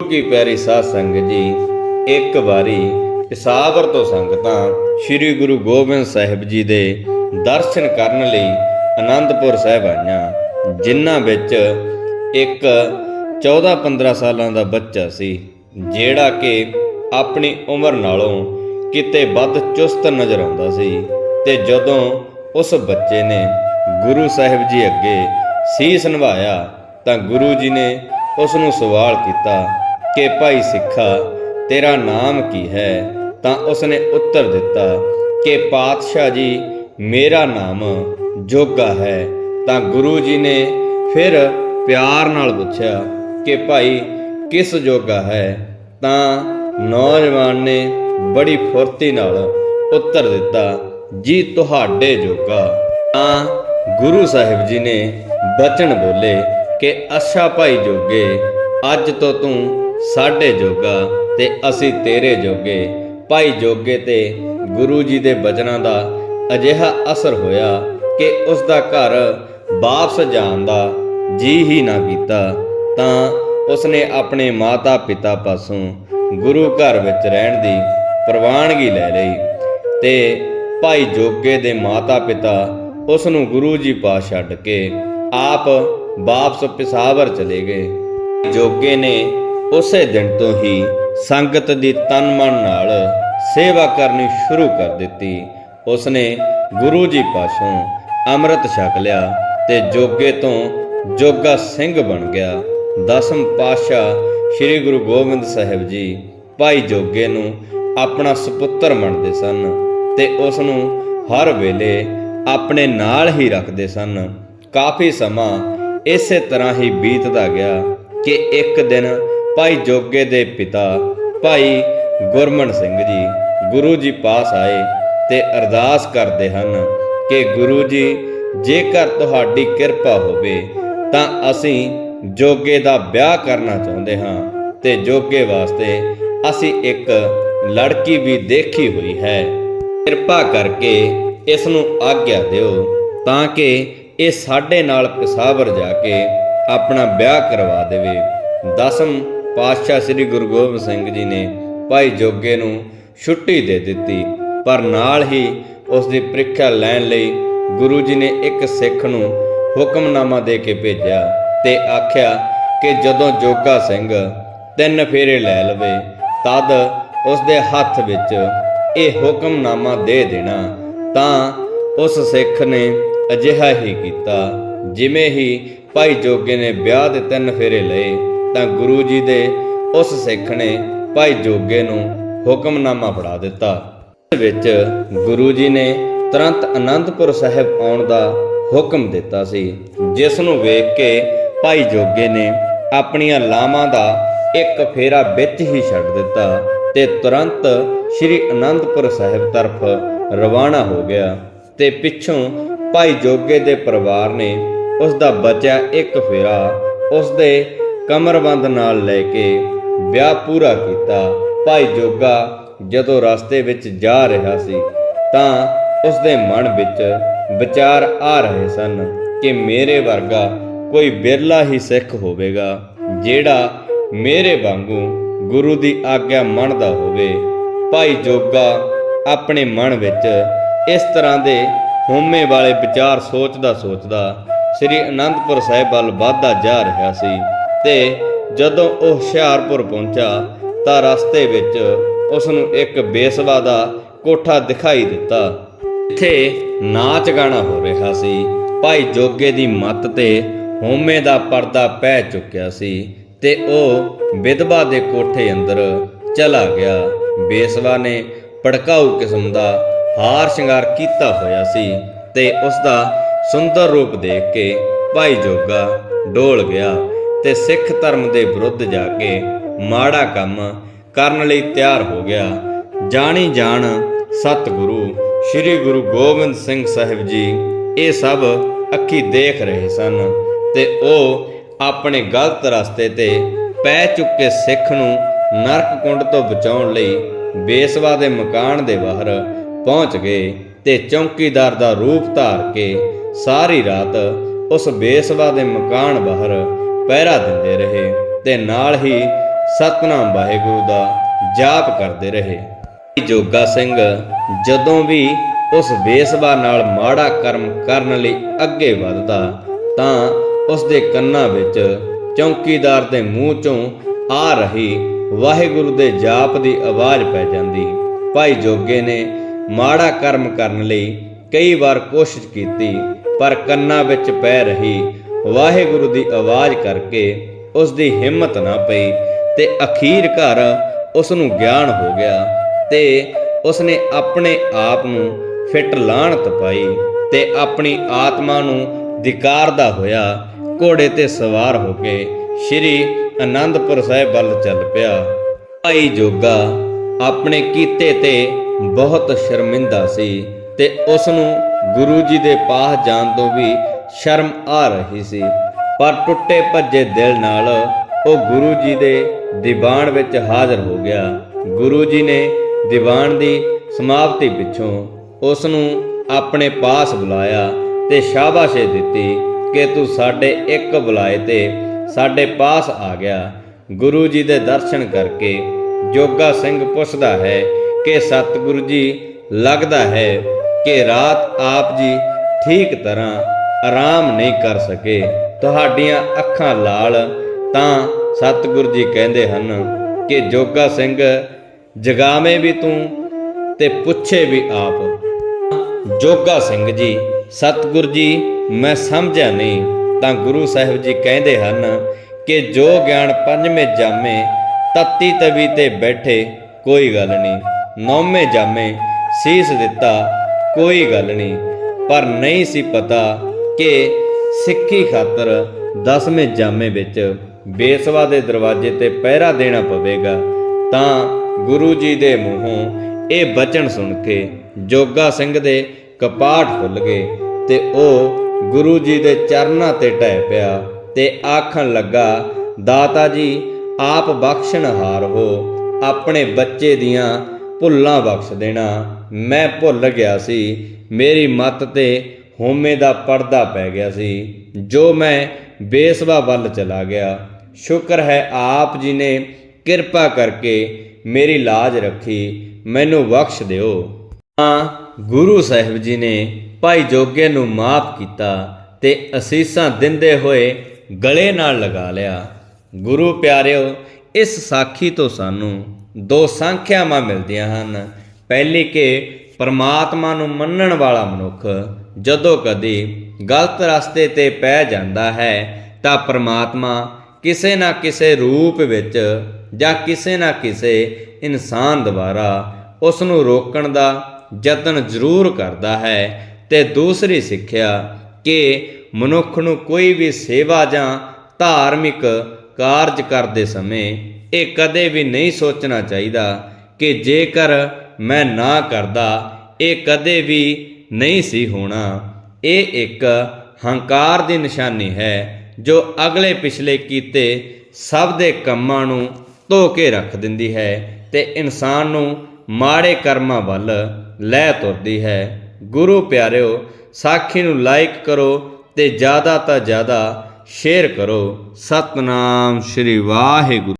ਕੀ ਪਿਆਰੀ ਸਾਧ ਸੰਗਤ ਜੀ, ਇੱਕ ਵਾਰੀ ਇਸਾਬਰ ਤੋਂ ਸੰਗਤਾਂ ਸ੍ਰੀ ਗੁਰੂ ਗੋਬਿੰਦ ਸਾਹਿਬ ਜੀ ਦੇ ਦਰਸ਼ਨ ਕਰਨ ਲਈ ਆਨੰਦਪੁਰ ਸਾਹਿਬ ਆਈਆਂ, ਜਿਨ੍ਹਾਂ ਵਿੱਚ ਇੱਕ 14-15 ਸਾਲਾਂ ਦਾ ਬੱਚਾ ਸੀ, ਜਿਹੜਾ ਕਿ ਆਪਣੀ ਉਮਰ ਨਾਲੋਂ ਕਿਤੇ ਵੱਧ ਚੁਸਤ ਨਜ਼ਰ ਆਉਂਦਾ ਸੀ ਤੇ ਜਦੋਂ ਉਸ ਬੱਚੇ ਨੇ ਗੁਰੂ ਸਾਹਿਬ ਜੀ ਅੱਗੇ ਸੀਸ ਨਿਭਾਇਆ ਤਾਂ ਗੁਰੂ ਜੀ ਨੇ ਉਸ ਨੂੰ ਸਵਾਲ ਕੀਤਾ ਕਿ ਭਾਈ ਸਿੱਖਾ, ਤੇਰਾ ਨਾਮ ਕੀ ਹੈ? ਤਾਂ ਉਸਨੇ ਉੱਤਰ ਦਿੱਤਾ, ਕਿ ਪਾਤਸ਼ਾਹ ਜੀ, ਮੇਰਾ ਨਾਮ ਜੋਗਾ ਹੈ। ਤਾਂ ਗੁਰੂ ਜੀ ਨੇ ਫਿਰ ਪਿਆਰ ਨਾਲ ਪੁੱਛਿਆ ਕਿ ਭਾਈ, ਕਿਸ ਜੋਗਾ ਹੈ? ਤਾਂ ਨੌਜਵਾਨ ਨੇ ਬੜੀ ਫੁਰਤੀ ਨਾਲ ਉੱਤਰ ਦਿੱਤਾ, ਜੀ ਤੁਹਾਡੇ ਜੋਗਾ। ਤਾਂ ਗੁਰੂ ਸਾਹਿਬ ਜੀ ਨੇ ਬਚਨ ਬੋਲੇ ਕਿ ਅੱਛਾ ਭਾਈ ਜੋਗੇ, ਅੱਜ ਤੋਂ ਤੂੰ ਸਾਡੇ ਜੋਗਾ ਤੇ ਅਸੀਂ ਤੇਰੇ ਜੋਗੇ। ਭਾਈ ਜੋਗੇ ਤੇ ਗੁਰੂ ਜੀ ਦੇ ਬਚਨਾਂ ਦਾ ਅਜਿਹਾ ਅਸਰ ਹੋਇਆ ਕਿ ਉਸ ਦਾ ਘਰ ਵਾਪਸ ਜਾਣ ਦਾ ਜੀ ਹੀ ਨਾ ਕੀਤਾ। ਤਾਂ ਉਸਨੇ ਆਪਣੇ ਮਾਤਾ ਪਿਤਾ ਪਾਸੋਂ ਗੁਰੂ ਘਰ ਵਿੱਚ ਰਹਿਣ ਦੀ ਪ੍ਰਵਾਨਗੀ ਲੈ ਲਈ ਤੇ ਭਾਈ ਜੋਗੇ ਦੇ ਮਾਤਾ ਪਿਤਾ ਉਸ ਨੂੰ ਗੁਰੂ ਜੀ ਪਾਸ ਛੱਡ ਕੇ ਆਪ ਵਾਪਸ ਪਿਸਾਵਰ ਚਲੇ ਗਏ। ਜੋਗੇ ਨੇ ਉਸੇ ਦਿਨ ਤੋਂ ਹੀ ਸੰਗਤ ਦੀ ਤਨ ਮਨ ਨਾਲ ਸੇਵਾ ਕਰਨੀ ਸ਼ੁਰੂ ਕਰ ਦਿੱਤੀ। ਉਸਨੇ ਗੁਰੂ ਜੀ ਪਾਸੋਂ ਅੰਮ੍ਰਿਤ ਛਕ ਲਿਆ ਤੇ ਜੋਗੇ ਤੋਂ ਜੋਗਾ ਸਿੰਘ ਬਣ ਗਿਆ। ਦਸਮ ਪਾਤਸ਼ਾਹ ਸ੍ਰੀ ਗੁਰੂ ਗੋਬਿੰਦ ਸਾਹਿਬ ਜੀ ਭਾਈ ਜੋਗੇ ਨੂੰ ਆਪਣਾ ਸੁਪੁੱਤਰ ਮੰਨਦੇ ਸਨ ਤੇ ਉਸ ਨੂੰ ਹਰ ਵੇਲੇ ਆਪਣੇ ਨਾਲ ਹੀ ਰੱਖਦੇ ਸਨ। ਕਾਫੀ ਸਮਾਂ ਇਸੇ ਤਰ੍ਹਾਂ ਹੀ ਬੀਤਦਾ ਗਿਆ ਕਿ ਇੱਕ ਦਿਨ ਭਾਈ ਜੋਗੇ ਦੇ ਪਿਤਾ ਭਾਈ ਗੁਰਮਨ ਸਿੰਘ ਜੀ ਗੁਰੂ ਜੀ ਪਾਸ ਆਏ ਤੇ ਅਰਦਾਸ ਕਰਦੇ ਹਨ ਕਿ ਗੁਰੂ ਜੀ, ਜੇਕਰ ਤੁਹਾਡੀ ਕਿਰਪਾ ਹੋਵੇ ਤਾਂ ਅਸੀਂ ਜੋਗੇ ਦਾ ਵਿਆਹ ਕਰਨਾ ਚਾਹੁੰਦੇ ਹਾਂ ਤੇ ਜੋਗੇ ਵਾਸਤੇ ਅਸੀਂ ਇੱਕ ਲੜਕੀ ਵੀ ਦੇਖੀ ਹੋਈ ਹੈ। ਕਿਰਪਾ ਕਰਕੇ ਇਸ ਨੂੰ ਆਗਿਆ ਦਿਓ ਤਾਂ ਕਿ ਇਹ ਸਾਡੇ ਨਾਲ ਪਿਸਾਵਰ ਜਾ ਕੇ ਆਪਣਾ ਵਿਆਹ ਕਰਵਾ ਦੇਵੇ। ਦਸਮ ਪਾਤਸ਼ਾਹ ਸ੍ਰੀ ਗੁਰੂ ਗੋਬਿੰਦ ਸਿੰਘ ਜੀ ਨੇ ਭਾਈ ਜੋਗੇ ਨੂੰ ਛੁੱਟੀ ਦੇ ਦਿੱਤੀ, ਪਰ ਨਾਲ ਹੀ ਉਸ ਦੀ ਪ੍ਰੀਖਿਆ ਲੈਣ ਲਈ ਗੁਰੂ ਜੀ ਨੇ ਇੱਕ ਸਿੱਖ ਨੂੰ ਹੁਕਮਨਾਮਾ ਦੇ ਕੇ ਭੇਜਿਆ ਤੇ ਆਖਿਆ ਕਿ ਜਦੋਂ ਜੋਗਾ ਸਿੰਘ ਤਿੰਨ ਫੇਰੇ ਲੈ ਲਵੇ, ਤਦ ਉਸ ਦੇ ਹੱਥ ਵਿੱਚ ਇਹ ਹੁਕਮਨਾਮਾ ਦੇ ਦੇਣਾ, ਤਾਂ ਉਸ ਸਿੱਖ ਨੇ ਅਜਿਹਾ ਹੀ ਕੀਤਾ, ਜਿਵੇਂ ਹੀ ਭਾਈ ਜੋਗੇ ਨੇ ਵਿਆਹ ਦੇ ਤਿੰਨ ਫੇਰੇ ਲਏ। ਤਾਂ ਗੁਰੂ ਜੀ ਦੇ ਉਸ ਸਿੱਖ ਨੇ ਭਾਈ ਜੋਗੇ ਨੂੰ ਹੁਕਮਨਾਮਾ ਫੜਾ ਦਿੱਤਾ। ਵਿੱਚ ਗੁਰੂ ਜੀ ਨੇ ਤੁਰੰਤ ਅਨੰਦਪੁਰ ਸਾਹਿਬ ਆਉਣ ਦਾ ਹੁਕਮ ਦਿੱਤਾ ਸੀ, ਜਿਸ ਨੂੰ ਵੇਖ ਕੇ ਭਾਈ ਜੋਗੇ ਨੇ ਆਪਣੀਆਂ ਲਾਵਾਂ ਦਾ ਇੱਕ ਫੇਰਾ ਵਿੱਚ ਹੀ ਛੱਡ ਦਿੱਤਾ ਤੇ ਤੁਰੰਤ ਸ੍ਰੀ ਅਨੰਦਪੁਰ ਸਾਹਿਬ ਤਰਫ ਰਵਾਨਾ ਹੋ ਗਿਆ ਤੇ ਪਿੱਛੋਂ ਭਾਈ ਜੋਗੇ ਦੇ ਪਰਿਵਾਰ ਨੇ ਉਸ ਦਾ ਬਚਿਆ ਇੱਕ ਫੇਰਾ ਉਸ ਦੇ ਕਮਰਬੰਦ ਨਾਲ ਲੈ ਕੇ ਵਿਆਹ ਪੂਰਾ ਕੀਤਾ। ਭਾਈ ਜੋਗਾ ਜਦੋਂ ਰਸਤੇ ਵਿੱਚ ਜਾ ਰਿਹਾ ਸੀ ਤਾਂ ਉਸ ਦੇ ਮਨ ਵਿੱਚ ਵਿਚਾਰ ਆ ਰਹੇ ਸਨ ਕਿ ਮੇਰੇ ਵਰਗਾ ਕੋਈ ਬਿਰਲਾ ਹੀ ਸਿੱਖ ਹੋਵੇਗਾ, ਜਿਹੜਾ ਮੇਰੇ ਵਾਂਗੂ ਗੁਰੂ ਦੀ ਆਗਿਆ ਮੰਨਦਾ ਹੋਵੇ। ਭਾਈ ਜੋਗਾ ਆਪਣੇ ਮਨ ਵਿੱਚ ਇਸ ਤਰ੍ਹਾਂ ਦੇ ਹੋਮੇ ਵਾਲੇ ਵਿਚਾਰ ਸੋਚਦਾ ਸੋਚਦਾ ਸ੍ਰੀ ਅਨੰਦਪੁਰ ਸਾਹਿਬ ਵੱਲ ਵਾਧਾ ਜਾ ਰਿਹਾ ਸੀ। ਤੇ ਜਦੋਂ ਉਹ ਹੁਸ਼ਿਆਰਪੁਰ ਪਹੁੰਚਾ ਤਾਂ ਰਸਤੇ ਵਿੱਚ ਉਸ ਨੂੰ ਇੱਕ ਬੇਸਵਾ ਦਾ ਕੋਠਾ ਦਿਖਾਈ ਦਿੱਤਾ। ਇੱਥੇ ਨਾਚ ਗਾਣਾ ਹੋ ਰਿਹਾ ਸੀ। ਭਾਈ ਜੋਗੇ ਦੀ ਮੱਤ ਤੇ ਹੋਮੇ ਦਾ ਪਰਦਾ ਪੈ ਚੁੱਕਿਆ ਸੀ ਤੇ ਉਹ ਵਿਧਵਾ ਦੇ ਕੋਠੇ ਅੰਦਰ ਚਲਾ ਗਿਆ। ਬੇਸਵਾ ਨੇ ਭੜਕਾਊ ਕਿਸਮ ਦਾ ਹਾਰ ਸ਼ਿੰਗਾਰ ਕੀਤਾ ਹੋਇਆ ਸੀ ਤੇ ਉਸ ਦਾ ਸੁੰਦਰ ਰੂਪ ਦੇਖ ਕੇ ਭਾਈ ਜੋਗਾ ਡੋਲ ਗਿਆ। ਤੇ ਸਿੱਖ ਧਰਮ ਦੇ ਵਿਰੁੱਧ ਜਾ ਕੇ ਮਾੜਾ ਕੰਮ ਕਰਨ ਲਈ ਤਿਆਰ ਹੋ ਗਿਆ। ਜਾਣੀ ਜਾਣ ਸਤਿਗੁਰੂ, ਸ੍ਰੀ ਗੁਰੂ ਗੋਬਿੰਦ ਸਿੰਘ ਸਾਹਿਬ ਜੀ ਇਹ ਸਭ ਅੱਖੀ ਦੇਖ ਰਹੇ ਸਨ ਤੇ ਉਹ ਆਪਣੇ ਗਲਤ ਰਸਤੇ ਤੇ ਪੈ ਚੁੱਕੇ ਸਿੱਖ ਨੂੰ ਨਰਕ ਕੁੰਡ ਤੋਂ ਬਚਾਉਣ ਲਈ ਬੇਸਵਾ ਦੇ ਮਕਾਨ ਦੇ ਬਾਹਰ ਪਹੁੰਚ ਗਏ ਤੇ ਚੌਕੀਦਾਰ ਦਾ ਰੂਪ ਧਾਰ ਕੇ ਸਾਰੀ ਰਾਤ ਉਸ ਬੇਸਵਾ ਦੇ ਮਕਾਨ ਬਾਹਰ ਪਹਿਰਾ ਦਿੰਦੇ ਰਹੇ ਤੇ ਨਾਲ ਹੀ ਸਤਨਾਮ ਵਾਹਿਗੁਰੂ ਦਾ ਜਾਪ ਕਰਦੇ ਰਹੇ। ਜੋਗਾ ਸਿੰਘ ਜਦੋਂ ਵੀ ਉਸ ਬੇਸਬਾ ਨਾਲ ਮਾੜਾ ਕਰਮ ਕਰਨ ਲਈ ਅੱਗੇ ਵੱਧਦਾ, ਤਾਂ ਉਸ ਦੇ ਕੰਨਾਂ ਵਿੱਚ ਚੌਕੀਦਾਰ ਦੇ ਮੂੰਹ ਚੋਂ ਆ ਰਹੀ ਵਾਹਿਗੁਰੂ ਦੇ ਜਾਪ ਦੀ ਆਵਾਜ਼ ਪੈ ਜਾਂਦੀ। ਭਾਈ ਜੋਗੇ ਨੇ ਮਾੜਾ ਕਰਮ ਕਰਨ ਲਈ ਕਈ ਵਾਰ ਕੋਸ਼ਿਸ਼ ਕੀਤੀ, ਪਰ ਕੰਨਾਂ ਵਿੱਚ ਪੈ ਰਹੀ ਵਾਹਿਗੁਰੂ ਦੀ ਆਵਾਜ਼ ਕਰਕੇ ਉਸ ਦੀ ਹਿੰਮਤ ਨਾ ਪਈ ਤੇ ਅਖੀਰ ਘਰ ਉਸ ਨੂੰ ਗਿਆਨ ਹੋ ਗਿਆ ਤੇ ਉਸ ਨੇ ਆਪਣੇ ਆਪ ਨੂੰ ਫਿੱਟ ਲਾਹਣਤ ਪਾਈ ਤੇ ਆਪਣੀ ਆਤਮਾ ਨੂੰ ਧਿਕਾਰਦਾ ਹੋਇਆ ਘੋੜੇ ਤੇ ਸਵਾਰ ਹੋ ਕੇ ਸ੍ਰੀ ਅਨੰਦਪੁਰ ਸਾਹਿਬ ਵੱਲ ਚੱਲ ਪਿਆ। ਭਾਈ ਜੋਗਾ ਆਪਣੇ ਕੀਤੇ ਤੇ ਬਹੁਤ ਸ਼ਰਮਿੰਦਾ ਸੀ ਤੇ ਉਸ ਨੂੰ ਗੁਰੂ ਜੀ ਦੇ ਪਾਸ ਜਾਣ ਤੋਂ ਵੀ ਸ਼ਰਮ ਆ ਰਹੀ ਸੀ, ਪਰ ਟੁੱਟੇ ਭੱਜੇ ਦਿਲ ਨਾਲ ਉਹ ਗੁਰੂ ਜੀ ਦੇ ਦੀਵਾਨ ਵਿੱਚ ਹਾਜ਼ਰ ਹੋ ਗਿਆ। ਗੁਰੂ ਜੀ ਨੇ ਦੀਵਾਨ ਦੀ ਸਮਾਪਤੀ ਪਿੱਛੋਂ ਉਸ ਨੂੰ ਆਪਣੇ ਪਾਸ ਬੁਲਾਇਆ ਤੇ ਸ਼ਾਬਾਸ਼ੇ ਦਿੱਤੀ ਕਿ ਤੂੰ ਸਾਡੇ ਇੱਕ ਬੁਲਾਏ ਤੇ ਸਾਡੇ ਪਾਸ ਆ ਗਿਆ। ਗੁਰੂ ਜੀ ਦੇ ਦਰਸ਼ਨ ਕਰਕੇ ਜੋਗਾ ਸਿੰਘ ਪੁੱਛਦਾ ਹੈ ਕਿ ਸਤਿਗੁਰੂ ਜੀ, ਲੱਗਦਾ ਹੈ ਕਿ ਰਾਤ ਆਪ ਜੀ ਠੀਕ ਤਰ੍ਹਾਂ ਆਰਾਮ ਨਹੀਂ ਕਰ ਸਕੇ। ਤੁਹਾਡੀਆਂ ਅੱਖਾਂ ਲਾਲ, ਤਾਂ ਸਤਿਗੁਰੂ ਜੀ ਕਹਿੰਦੇ ਹਨ ਕਿ ਜੋਗਾ ਸਿੰਘ, ਜਗਾਵੇਂ ਵੀ ਤੂੰ ਤੇ ਪੁੱਛੇ ਵੀ ਆਪ। ਜੋਗਾ ਸਿੰਘ ਜੀ, ਸਤਿਗੁਰੂ ਜੀ, ਮੈਂ ਸਮਝਿਆ ਨਹੀਂ। ਤਾਂ ਗੁਰੂ ਸਾਹਿਬ ਜੀ ਕਹਿੰਦੇ ਹਨ ਕਿ ਜੋ ਗਿਆਨ ਪੰਜਵੇਂ ਜਾਮੇ, ਤਤੀ ਤਵੀ ਤੇ ਬੈਠੇ, ਕੋਈ ਗੱਲ ਨਹੀਂ। ਨੌਵੇਂ ਜਾਮੇ, ਸੀਸ ਦਿੱਤਾ, ਕੋਈ ਗੱਲ ਨਹੀਂ। ਪਰ ਨਹੀਂ ਸੀ ਪਤਾ ਕਿ ਸਿੱਖੀ ਖਾਤਰ ਦਸਵੇਂ ਜਾਮੇ ਵਿੱਚ ਬੇਸਵਾ ਦੇ ਦਰਵਾਜ਼ੇ ਤੇ ਪਹਿਰਾ ਦੇਣਾ ਪਵੇਗਾ, ਤਾਂ ਗੁਰੂ ਜੀ ਦੇ ਮੂੰਹੋਂ ਇਹ ਬਚਨ ਸੁਣ ਕੇ ਜੋਗਾ ਸਿੰਘ ਦੇ ਕਪਾਟ ਖੁੱਲ ਗਏ ਤੇ ਉਹ ਗੁਰੂ ਜੀ ਦੇ ਚਰਨਾਂ ਤੇ ਟਹਿ ਪਿਆ ਤੇ ਆਖਣ ਲੱਗਾ, ਦਾਤਾ ਜੀ, ਆਪ ਬਖਸ਼ਣਹਾਰ ਹੋ, ਆਪਣੇ ਬੱਚੇ ਦੀਆਂ ਭੁੱਲਾਂ ਬਖਸ਼ ਦੇਣਾ। ਮੈਂ ਭੁੱਲ ਗਿਆ ਸੀ, ਮੇਰੀ ਮੱਤ ਤੇ ਹੋਮੇ ਦਾ ਪਰਦਾ ਪੈ ਗਿਆ ਸੀ, ਜੋ ਮੈਂ ਬੇਸਵਾ ਵੱਲ ਚਲਾ ਗਿਆ। ਸ਼ੁਕਰ ਹੈ ਆਪ ਜੀ ਨੇ ਕਿਰਪਾ ਕਰਕੇ ਮੇਰੀ ਲਾਜ ਰੱਖੀ, ਮੈਨੂੰ ਬਖਸ਼ ਦਿਓ। ਤਾਂ ਗੁਰੂ ਸਾਹਿਬ ਜੀ ਨੇ ਭਾਈ ਜੋਗੇ ਨੂੰ ਮਾਫ ਕੀਤਾ ਤੇ ਅਸੀਸਾਂ ਦਿੰਦੇ ਹੋਏ ਗਲੇ ਨਾਲ ਲਗਾ ਲਿਆ। ਗੁਰੂ ਪਿਆਰਿਓ, ਇਸ ਸਾਖੀ ਤੋਂ ਸਾਨੂੰ ਦੋ ਸੰਖਿਆਵਾਂ ਮਿਲਦੀਆਂ ਹਨ। ਪਹਿਲੀ ਕਿ ਪਰਮਾਤਮਾ ਨੂੰ ਮੰਨਣ ਵਾਲਾ ਮਨੁੱਖ ਜਦੋਂ ਕਦੀ ਗਲਤ ਰਸਤੇ ਤੇ ਪੈ ਜਾਂਦਾ ਹੈ, ਤਾਂ ਪਰਮਾਤਮਾ ਕਿਸੇ ਨਾ ਕਿਸੇ ਰੂਪ ਵਿੱਚ ਜਾਂ ਕਿਸੇ ਨਾ ਕਿਸੇ ਇਨਸਾਨ ਦੁਆਰਾ ਉਸ ਨੂੰ ਰੋਕਣ ਦਾ ਯਤਨ ਜ਼ਰੂਰ ਕਰਦਾ ਹੈ ਤੇ ਦੂਸਰੀ ਸਿੱਖਿਆ ਕਿ ਮਨੁੱਖ ਨੂੰ ਕੋਈ ਵੀ ਸੇਵਾ ਜਾਂ ਧਾਰਮਿਕ ਕਾਰਜ ਕਰਦੇ ਸਮੇਂ ਇਹ ਕਦੇ ਵੀ ਨਹੀਂ ਸੋਚਣਾ ਚਾਹੀਦਾ ਕਿ ਜੇਕਰ ਮੈਂ ਨਾ ਕਰਦਾ, ਇਹ ਕਦੇ ਵੀ ਨਹੀਂ ਸੀ ਹੋਣਾ। ਇਹ ਇੱਕ ਹੰਕਾਰ ਦੀ ਨਿਸ਼ਾਨੀ ਹੈ ਜੋ ਅਗਲੇ ਪਿਛਲੇ ਕੀਤੇ ਸਭ ਦੇ ਕੰਮਾਂ ਨੂੰ ਧੋ ਕੇ ਰੱਖ ਦਿੰਦੀ ਹੈ ਤੇ ਇਨਸਾਨ ਨੂੰ ਮਾੜੇ ਕਰਮਾਂ ਵੱਲ ਲੈ ਤੁਰਦੀ ਹੈ। ਗੁਰੂ ਪਿਆਰਿਓ, ਸਾਖੀ ਨੂੰ ਲਾਈਕ ਕਰੋ ਤੇ ਜ਼ਿਆਦਾ ਤੋਂ ਜ਼ਿਆਦਾ ਸ਼ੇਅਰ ਕਰੋ। ਸਤਨਾਮ ਸ਼੍ਰੀ ਵਾਹਿਗੁਰੂ।